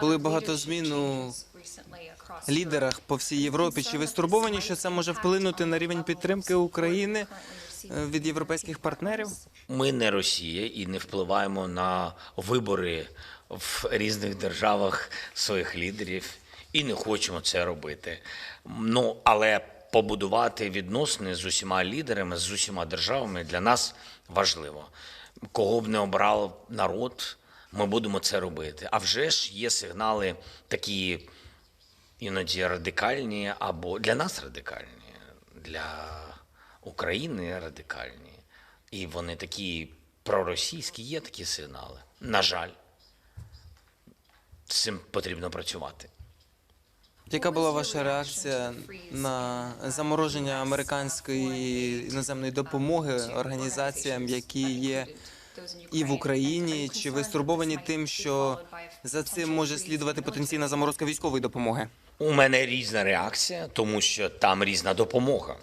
Були багато змін у лідерах по всій Європі. Чи ви стурбовані, що це може вплинути на рівень підтримки України від європейських партнерів? Ми не Росія і не впливаємо на вибори в різних державах своїх лідерів і не хочемо це робити. Ну але побудувати відносини з усіма лідерами, з усіма державами для нас важливо. Кого б не обрав народ, ми будемо це робити. А вже ж є сигнали такі іноді радикальні або для нас радикальні, для України радикальні. І вони такі проросійські, є такі сигнали. На жаль, з цим потрібно працювати. Яка була ваша реакція на замороження американської іноземної допомоги організаціям, які є і в Україні? Чи ви стурбовані тим, що за цим може слідувати потенційна заморозка військової допомоги? У мене різна реакція, тому що там різна допомога.